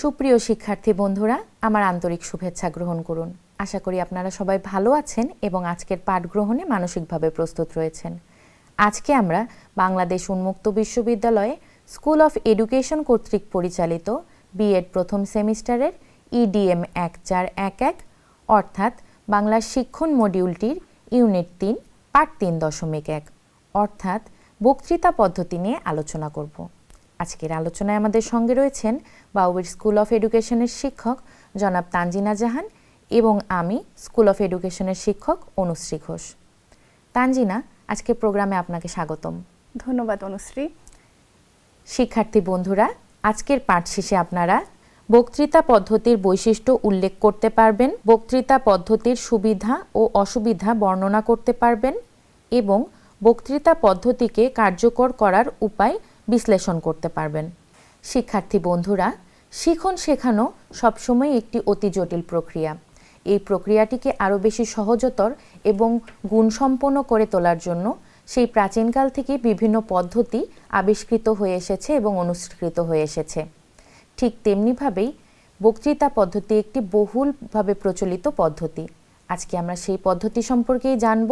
সুপ্রিয় শিক্ষার্থী বন্ধুরা, আমার আন্তরিক শুভেচ্ছা গ্রহণ করুন। আশা করি আপনারা সবাই ভালো আছেন এবং আজকের পাঠ গ্রহণে মানসিকভাবে প্রস্তুত রয়েছেন। আজকে আমরা বাংলাদেশ উন্মুক্ত বিশ্ববিদ্যালয়ে স্কুল অফ এডুকেশন কর্তৃক পরিচালিত বিএড প্রথম সেমিস্টারের ইডিএম এক চার এক এক, অর্থাৎ বাংলা শিক্ষণ মডিউলটির ইউনিট তিন, পাঠ তিন দশমিক এক, অর্থাৎ বক্তৃতা পদ্ধতি নিয়ে আলোচনা করব। আজকের আলোচনায় আমাদের সঙ্গে রয়েছেন বাউবির স্কুল অফ এডুকেশনের শিক্ষক জনাব তানজিনা জাহান এবং আমি স্কুল অফ এডুকেশনের শিক্ষক অনুশ্রী ঘোষ। তানজিনা আজকে প্রোগ্রামে আপনাকে স্বাগতম। ধন্যবাদ অনুশ্রী। শিক্ষার্থী বন্ধুরা আজকের পাঠ শেষে আপনারা বক্তৃতা পদ্ধতির বৈশিষ্ট্য উল্লেখ করতে পারবেন বক্তৃতা পদ্ধতির সুবিধা ও অসুবিধা বর্ণনা করতে পারবেন এবং বক্তৃতা পদ্ধতিকে কার্যকর করার উপায় বিশ্লেষণ করতে পারবেন। শিক্ষার্থী বন্ধুরা, শিখন শেখানো সবসময় একটি অতি জটিল প্রক্রিয়া। এই প্রক্রিয়াটিকে আরও বেশি সহজতর এবং গুণসম্পন্ন করে তোলার জন্য সেই প্রাচীনকাল থেকে বিভিন্ন পদ্ধতি আবিষ্কৃত হয়ে এসেছে এবং অনুষ্ঠিত হয়ে এসেছে। ঠিক তেমনিভাবেই বক্তৃতা পদ্ধতি একটি বহুলভাবে প্রচলিত পদ্ধতি। আজকে আমরা সেই পদ্ধতি সম্পর্কেই জানব।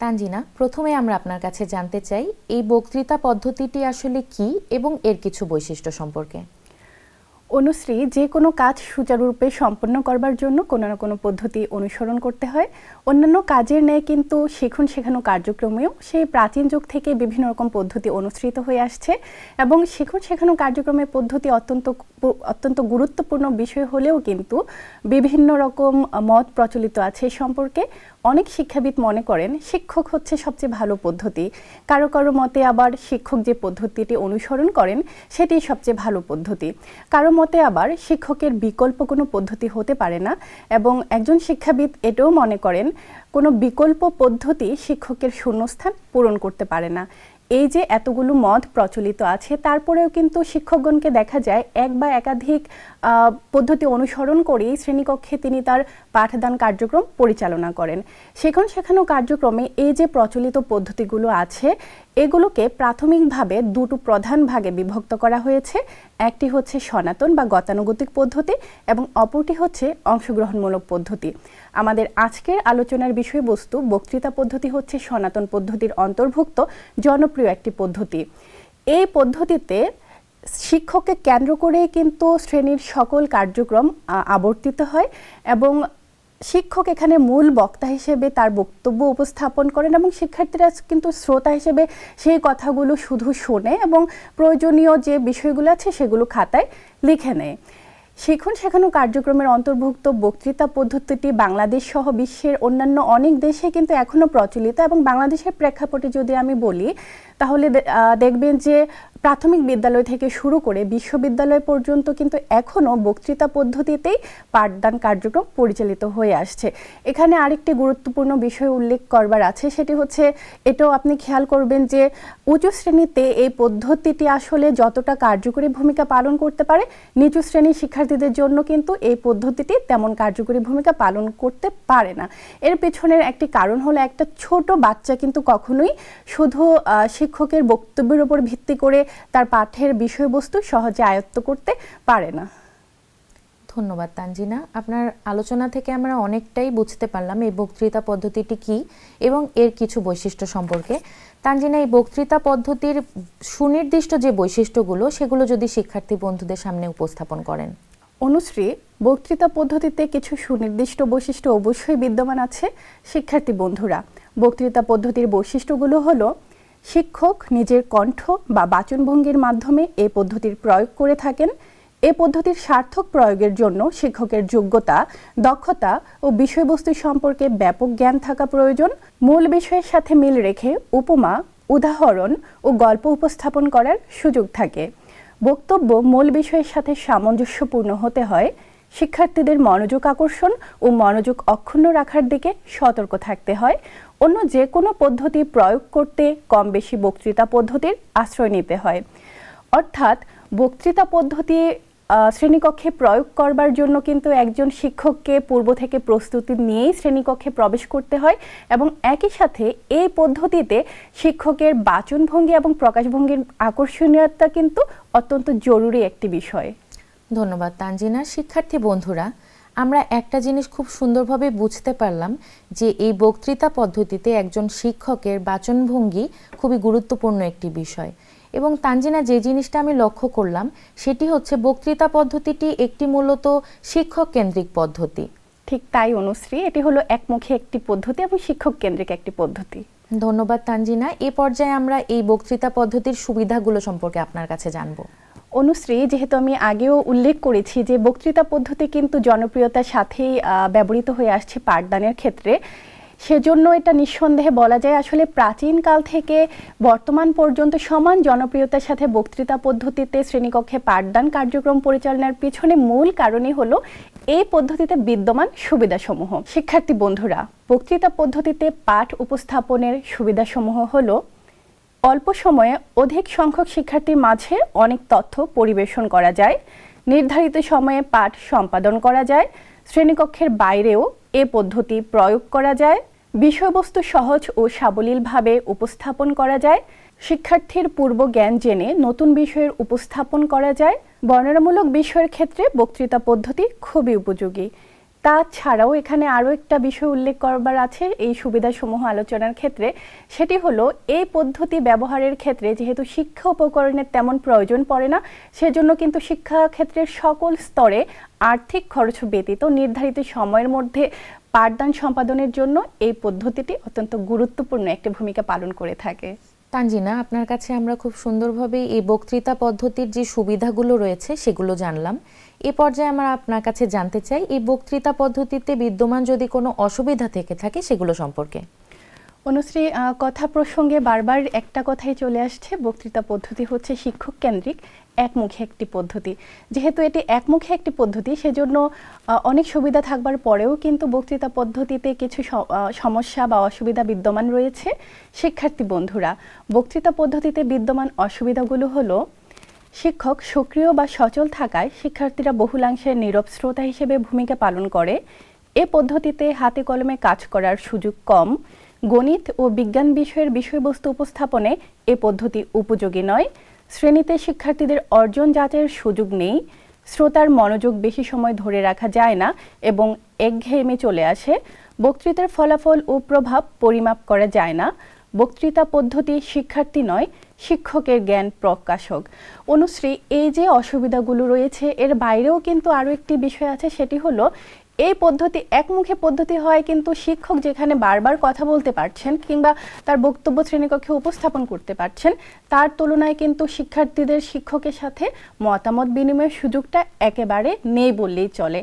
তানজিনা, প্রথমে আমরা আপনার কাছে জানতে চাই, এই বক্তৃতা পদ্ধতিটি আসলে কি এবং এর কিছু বৈশিষ্ট্য সম্পর্কে? অনুশ্রী, যে কোনো কাজ সুচারুরূপে সম্পন্ন করবার জন্য কোনো না কোনো পদ্ধতি অনুসরণ করতে হয়। অন্যান্য কাজের ন্যায় কিন্তু শিখন শেখানো কার্যক্রমেও সেই প্রাচীন যুগ থেকে বিভিন্ন রকম পদ্ধতি অনুসৃত হয়ে আসছে এবং শিখন শেখানো কার্যক্রমের পদ্ধতি অত্যন্ত অত্যন্ত গুরুত্বপূর্ণ বিষয় হলেও কিন্তু বিভিন্ন রকম মত প্রচলিত আছে সম্পর্কে। অনেক শিক্ষাবিদ মনে করেন শিক্ষক হচ্ছে সবচেয়ে ভালো পদ্ধতি। কারও কারও মতে আবার শিক্ষক যে পদ্ধতিটি অনুসরণ করেন, সেটি সবচেয়ে ভালো পদ্ধতি। কারও মতে আবার শিক্ষকের বিকল্প কোনো পদ্ধতি হতে পারে না এবং একজন শিক্ষাবিদ এটাও মনে করেন, কোনো বিকল্প পদ্ধতি শিক্ষকের শূন্যস্থান পূরণ করতে পারে না। এই যে এতগুলো মত প্রচলিত আছে, তারপরেও কিন্তু শিক্ষকগণকে দেখা যায় এক বা একাধিক পদ্ধতি অনুসরণ করেই শ্রেণীকক্ষে তিনি তার পাঠদান কার্যক্রম পরিচালনা করেন। সেখন শেখানো কার্যক্রমে এই যে প্রচলিত পদ্ধতিগুলো আছে, এগুলোকে প্রাথমিকভাবে দুটো প্রধান ভাগে বিভক্ত করা হয়েছে। একটি হচ্ছে সনাতন বা গতানুগতিক পদ্ধতি এবং অপরটি হচ্ছে অংশগ্রহণমূলক পদ্ধতি। আমাদের আজকের আলোচনার বিষয়বস্তু বক্তৃতা পদ্ধতি হচ্ছে সনাতন পদ্ধতির অন্তর্ভুক্ত জনপ্রিয় একটি পদ্ধতি। এই পদ্ধতিতে শিক্ষককে কেন্দ্র করে কিন্তু শ্রেণির সকল কার্যক্রম আবর্তিত হয় এবং শিক্ষক এখানে মূল বক্তা হিসেবে তার বক্তব্য উপস্থাপন করেন এবং শিক্ষার্থীরা কিন্তু শ্রোতা হিসেবে সেই কথাগুলো শুধু শোনে এবং প্রয়োজনীয় যে বিষয়গুলো আছে সেগুলো খাতায় লিখে নেয়। শিখন শেখানো কার্যক্রমের অন্তর্ভুক্ত বক্তৃতা পদ্ধতিটি বাংলাদেশ সহ বিশ্বের অন্যান্য অনেক দেশে কিন্তু এখনও প্রচলিত এবং বাংলাদেশের প্রেক্ষাপটে যদি আমি বলি তাহলে দেখবেন যে প্রাথমিক বিদ্যালয় থেকে শুরু করে বিশ্ববিদ্যালয় পর্যন্ত কিন্তু এখনও বক্তৃতা পদ্ধতিতেই পাঠদান কার্যক্রম পরিচালিত হয়ে আসছে। এখানে আরেকটি গুরুত্বপূর্ণ বিষয় উল্লেখ করবার আছে, সেটি হচ্ছে এটাও আপনি খেয়াল করবেন যে উঁচু শ্রেণীতে এই পদ্ধতিটি আসলে যতটা কার্যকরী ভূমিকা পালন করতে পারে, নিচু শ্রেণির শিক্ষার্থীদের জন্য কিন্তু এই পদ্ধতিটি তেমন কার্যকরী ভূমিকা পালন করতে পারে না। এর পেছনের একটি কারণ হলো একটা ছোট বাচ্চা কিন্তু কখনোই শুধু শিক্ষকের বক্তব্যের উপর ভিত্তি করে তার পাঠের বিষয়বস্তু সহজে আয়ত্ত করতে পারে না। ধন্যবাদ তানজিনা। আপনার আলোচনা থেকে আমরা অনেকটাই বুঝতে পারলাম এই বক্তৃতা পদ্ধতিটি কি এবং এর কিছু বৈশিষ্ট্য সম্পর্কে। তানজিনা এই বক্তৃতা পদ্ধতির সুনির্দিষ্ট যে বৈশিষ্ট্যগুলো সেগুলো যদি শিক্ষার্থী বন্ধুদের সামনে উপস্থাপন করেন। অনুশ্রী বক্তৃতা পদ্ধতিতে কিছু সুনির্দিষ্ট বৈশিষ্ট্য অবশ্যই বিদ্যমান আছে শিক্ষার্থী বন্ধুরা। বক্তৃতা পদ্ধতির বৈশিষ্ট্যগুলো হলো শিক্ষক নিজের কণ্ঠ বা বাচনভঙ্গির মাধ্যমে এ পদ্ধতির প্রয়োগ করে থাকেন। এ পদ্ধতির সার্থক প্রয়োগের জন্য শিক্ষকের যোগ্যতা, দক্ষতা ও বিষয়বস্তু সম্পর্কে ব্যাপক জ্ঞান থাকা প্রয়োজন। মূল বিষয়ের সাথে মিল রেখে উপমা, উদাহরণ ও গল্প উপস্থাপন করার সুযোগ থাকে। বক্তব্য মূল বিষয়ের সাথে সামঞ্জস্যপূর্ণ হতে হয়। শিক্ষার্থীদের মনোযোগ আকর্ষণ ও মনোযোগ অক্ষুণ্ণ রাখার দিকে সতর্ক থাকতে হয়। অন্য যে কোনো পদ্ধতি প্রয়োগ করতে কম বেশি বক্তৃতা পদ্ধতির আশ্রয় নিতে হয়। অর্থাৎ বক্তৃতা পদ্ধতি শ্রেণীকক্ষে প্রয়োগ করবার জন্য কিন্তু একজন শিক্ষককে পূর্ব থেকে প্রস্তুতি নিয়েই শ্রেণীকক্ষে প্রবেশ করতে হয় এবং একই সাথে এই পদ্ধতিতে শিক্ষকের বাচনভঙ্গি এবং প্রকাশভঙ্গির আকর্ষণীয়তা কিন্তু অত্যন্ত জরুরি একটি বিষয়। ধন্যবাদ, তানজিনা। শিক্ষার্থী বন্ধুরা আমরা একটা জিনিস খুব সুন্দরভাবে বুঝতে পারলাম যে এই বক্তৃতা পদ্ধতিতে একজন শিক্ষকের বাচনভঙ্গি খুবই গুরুত্বপূর্ণ একটি বিষয়। এবং তানজিনা যে জিনিসটা আমি লক্ষ্য করলাম সেটি হচ্ছে বক্তৃতা পদ্ধতিটি একটি মূলত শিক্ষক কেন্দ্রিক পদ্ধতি। ঠিক তাই অনুশ্রী এটি হলো একমুখী একটি পদ্ধতি এবং শিক্ষক কেন্দ্রিক একটি পদ্ধতি। ধন্যবাদ তানজিনা। এ পর্যায়ে আমরা এই বক্তৃতা পদ্ধতির সুবিধাগুলো সম্পর্কে আপনার কাছে জানব। অনুশ্রী, যেহেতু আমি আগেও উল্লেখ করেছি যে বক্তৃতা পদ্ধতি কিন্তু জনপ্রিয়তার সাথেই ব্যবহৃত হয়ে আসছে পাঠদানের ক্ষেত্রে। সেজন্য এটা নিঃসন্দেহে বলা যায় আসলে প্রাচীনকাল থেকে বর্তমান পর্যন্ত সমান জনপ্রিয়তার সাথে বক্তৃতা পদ্ধতিতে শ্রেণীকক্ষে পাঠদান কার্যক্রম পরিচালনার পিছনে মূল কারণই হলো এই পদ্ধতিতে বিদ্যমান সুবিধাসমূহ। শিক্ষার্থী বন্ধুরা, বক্তৃতা পদ্ধতিতে পাঠ উপস্থাপনের সুবিধাসমূহ হলো অল্প সময়ে অধিক সংখ্যক শিক্ষার্থীর মাঝে অনেক তথ্য পরিবেশন করা যায়। নির্ধারিত সময়ে পাঠ সম্পাদন করা যায়। শ্রেণীকক্ষের বাইরেও এ পদ্ধতি প্রয়োগ করা যায়। বিষয়বস্তু সহজ ও সাবলীলভাবে উপস্থাপন করা যায়। শিক্ষার্থীর পূর্ব জ্ঞান জেনে নতুন বিষয়ের উপস্থাপন করা যায়। বর্ণনামূলক বিষয়ের ক্ষেত্রে বক্তৃতা পদ্ধতি খুবই উপযোগী। তাছাড়াও এখানে আরও একটা বিষয় উল্লেখ করবার আছে, এই সুবিধাসমূহ আলোচনার ক্ষেত্রে। সেটি হলো, এই পদ্ধতি ব্যবহারের ক্ষেত্রে যেহেতু শিক্ষা উপকরণের তেমন প্রয়োজন পড়ে না, সেজন্য কিন্তু শিক্ষা ক্ষেত্রের সকল স্তরে আর্থিক খরচ ব্যতীত নির্ধারিত সময়ের মধ্যে পাঠদান সম্পাদনের জন্য এই পদ্ধতিটি অত্যন্ত গুরুত্বপূর্ণ একটি ভূমিকা পালন করে থাকে। তানজিনা, আপনার কাছে আমরা খুব সুন্দরভাবে এই বক্তৃতা পদ্ধতির যে সুবিধাগুলো রয়েছে সেগুলো জানলাম। এ পর্যায়ে আমরা আপনার কাছে জানতে চাই, এই বক্তৃতা পদ্ধতিতে বিদ্যমান যদি কোনো অসুবিধা থেকে থাকে সেগুলো সম্পর্কে। অনুশ্রী কথা প্রসঙ্গে বারবার একটা কথাই চলে আসছে। বক্তৃতা পদ্ধতি হচ্ছে শিক্ষক কেন্দ্রিক। একমুখী একটি পদ্ধতি। যেহেতু এটি একমুখী একটি পদ্ধতি, সেজন্য অনেক সুবিধা থাকবার পরেও কিন্তু বক্তৃতা পদ্ধতিতে কিছু সমস্যা বা অসুবিধা বিদ্যমান রয়েছে শিক্ষার্থী বন্ধুরা। বক্তৃতা পদ্ধতিতে বিদ্যমান অসুবিধাগুলো হলো, শিক্ষক সক্রিয় বা সচল থাকায় শিক্ষার্থীরা বহুলাংশে নীরব শ্রোতা হিসেবে ভূমিকা পালন করে। এ পদ্ধতিতে হাতে কলমে কাজ করার সুযোগ কম। গণিত ও বিজ্ঞান বিষয়ের বিষয়বস্তু উপস্থাপনে এ পদ্ধতি উপযোগী নয়। শ্রেণীতে শিক্ষার্থীদের অর্জন যাচাইয়ের সুযোগ নেই। শ্রোতার মনোযোগ বেশি সময় ধরে রাখা যায় না এবং একঘেয়েমে চলে আসে। বক্তৃতার ফলাফল ও প্রভাব পরিমাপ করা যায় না। বক্তৃতা পদ্ধতি শিক্ষার্থী নয়, শিক্ষকের জ্ঞান প্রকাশক। অনুশ্রী, এই যে অসুবিধাগুলো রয়েছে, এর বাইরেও কিন্তু আরও একটি বিষয় আছে, সেটি হলো এই পদ্ধতি একমুখে পদ্ধতি হয় কিন্তু শিক্ষক যেখানে বারবার কথা বলতে পারছেন কিংবা তার বক্তব্য শ্রেণীকক্ষে উপস্থাপন করতে পারছেন, তার তুলনায় কিন্তু শিক্ষার্থীদের শিক্ষকের সাথে মতামত বিনিময়ের সুযোগটা একেবারে নেই বললেই চলে।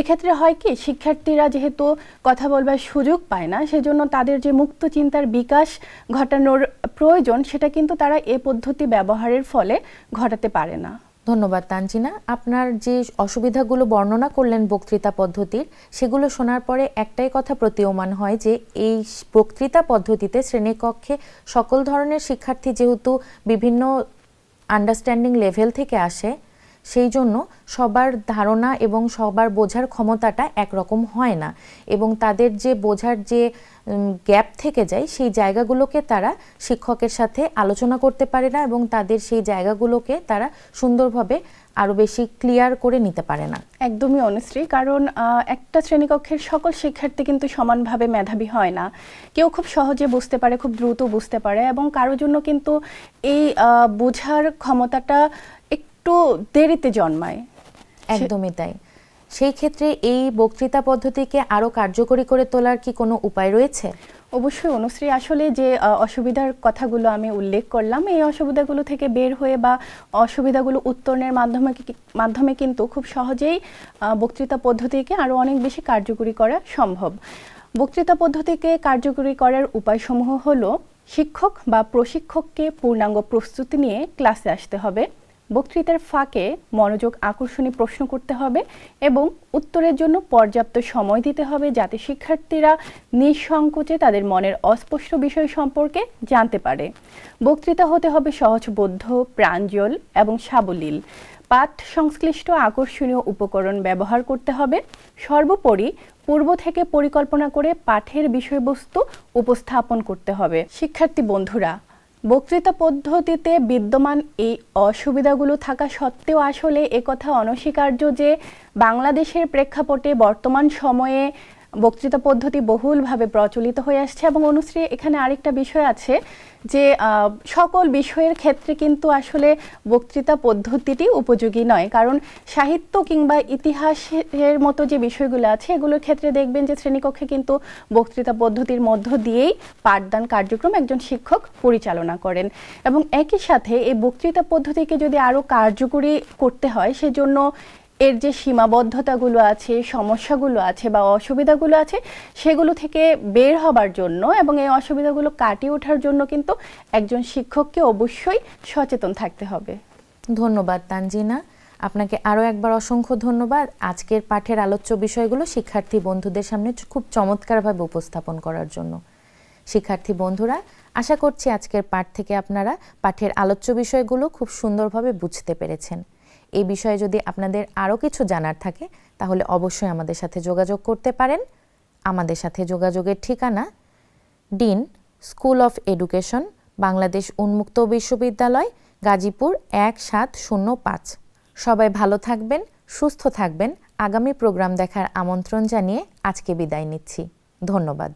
এক্ষেত্রে হয় কি, শিক্ষার্থীরা যেহেতু কথা বলবার সুযোগ পায় না, সেজন্য তাদের যে মুক্ত চিন্তার বিকাশ ঘটানোর প্রয়োজন, সেটা কিন্তু তারা এ পদ্ধতি ব্যবহারের ফলে ঘটাতে পারে না। ধন্যবাদ, তানজিনা। আপনার যে অসুবিধাগুলো বর্ণনা করলেন বক্তৃতা পদ্ধতির, সেগুলো শোনার পরে একটাই কথা প্রতীয়মান হয় যে, এই বক্তৃতা পদ্ধতিতে শ্রেণীকক্ষে সকল ধরনের শিক্ষার্থী যেহেতু বিভিন্ন আন্ডারস্ট্যান্ডিং লেভেল থেকে আসে সেই জন্য সবার ধারণা এবং সবার বোঝার ক্ষমতাটা একরকম হয় না। এবং তাদের যে বোঝার যে গ্যাপ থেকে যায়, সেই জায়গাগুলোকে তারা শিক্ষকের সাথে আলোচনা করতে পারে না এবং তাদের সেই জায়গাগুলোকে তারা সুন্দরভাবে আরও বেশি ক্লিয়ার করে নিতে পারে না। একদমই অনুশ্রী কারণ একটা শ্রেণীকক্ষের সকল শিক্ষার্থী কিন্তু সমানভাবে মেধাবী হয় না। কেউ খুব সহজে বুঝতে পারে, খুব দ্রুত বুঝতে পারে এবং কারোর জন্য কিন্তু এই বোঝার ক্ষমতাটা একটু দেরিতে জন্মায়। একদমই তাই। সেই ক্ষেত্রে এই বক্তৃতা পদ্ধতিকে আরও কার্যকরী করে তোলার কি কোনো উপায় রয়েছে? অবশ্যই অনুশ্রী আসলে যে অসুবিধার কথাগুলো আমি উল্লেখ করলাম এই অসুবিধাগুলো থেকে বের হয়ে বা অসুবিধাগুলো উত্তরণের মাধ্যমে মাধ্যমে কিন্তু খুব সহজেই বক্তৃতা পদ্ধতিকে আরও অনেক বেশি কার্যকরী করা সম্ভব। বক্তৃতা পদ্ধতিকে কার্যকরী করার উপায়সমূহ হলো শিক্ষক বা প্রশিক্ষককে পূর্ণাঙ্গ প্রস্তুতি নিয়ে ক্লাসে আসতে হবে। বক্তৃতার ফাঁকে মনোযোগ আকর্ষণী প্রশ্ন করতে হবে এবং উত্তরের জন্য পর্যাপ্ত সময় দিতে হবে যাতে শিক্ষার্থীরা নিঃসংকোচে তাদের মনের অস্পষ্ট বিষয় সম্পর্কে জানতে পারে। বক্তৃতা হতে হবে সহজবোধ্য প্রাঞ্জল এবং সাবলীল। পাঠ সংশ্লিষ্ট আকর্ষণীয় উপকরণ ব্যবহার করতে হবে। সর্বোপরি পূর্ব থেকে পরিকল্পনা করে পাঠের বিষয়বস্তু উপস্থাপন করতে হবে। শিক্ষার্থী বন্ধুরা বক্তৃতা পদ্ধতিতে বিদ্যমান এই অসুবিধাগুলো থাকা সত্ত্বেও আসলে একথা অনস্বীকার্য যে বাংলাদেশের প্রেক্ষাপটে বর্তমান সময়ে বক্তৃতা পদ্ধতি বহুলভাবে প্রচলিত হয়ে আসছে এবং অনুশ্রী এখানে আরেকটা বিষয় আছে যে সকল বিষয়ের ক্ষেত্রে কিন্তু আসলে বক্তৃতা পদ্ধতিটি উপযোগী নয়। কারণ সাহিত্য কিংবা ইতিহাসের মতো যে বিষয়গুলো আছে, এগুলোর ক্ষেত্রে দেখবেন যে শ্রেণীকক্ষে কিন্তু বক্তৃতা পদ্ধতির মধ্য দিয়েই পাঠদান কার্যক্রম একজন শিক্ষক পরিচালনা করেন। এবং একই সাথে এই বক্তৃতা পদ্ধতিকে যদি আরও কার্যকরী করতে হয়, সেজন্য এর যে সীমাবদ্ধতাগুলো আছে, সমস্যাগুলো আছে বা অসুবিধাগুলো আছে, সেগুলো থেকে বের হবার জন্য এবং এই অসুবিধাগুলো কাটিয়ে ওঠার জন্য কিন্তু একজন শিক্ষককে অবশ্যই সচেতন থাকতে হবে। ধন্যবাদ তানজিনা। আপনাকে আরও একবার অসংখ্য ধন্যবাদ। আজকের পাঠের আলোচ্য বিষয়গুলো শিক্ষার্থী বন্ধুদের সামনে খুব চমৎকারভাবে উপস্থাপন করার জন্য। শিক্ষার্থী বন্ধুরা, আশা করছি আজকের পাঠ থেকে আপনারা পাঠের আলোচ্য বিষয়গুলো খুব সুন্দরভাবে বুঝতে পেরেছেন। এই বিষয়ে যদি আপনাদের আরও কিছু জানার থাকে, তাহলে অবশ্যই আমাদের সাথে যোগাযোগ করতে পারেন। আমাদের সাথে যোগাযোগের ঠিকানা dean, school of education, Bangladesh উন্মুক্ত বিশ্ববিদ্যালয়, গাজীপুর এক সাত শূন্য পাঁচ। সবাই ভালো থাকবেন, সুস্থ থাকবেন। আগামী প্রোগ্রাম দেখার আমন্ত্রণ জানিয়ে আজকে বিদায় নিচ্ছি। ধন্যবাদ।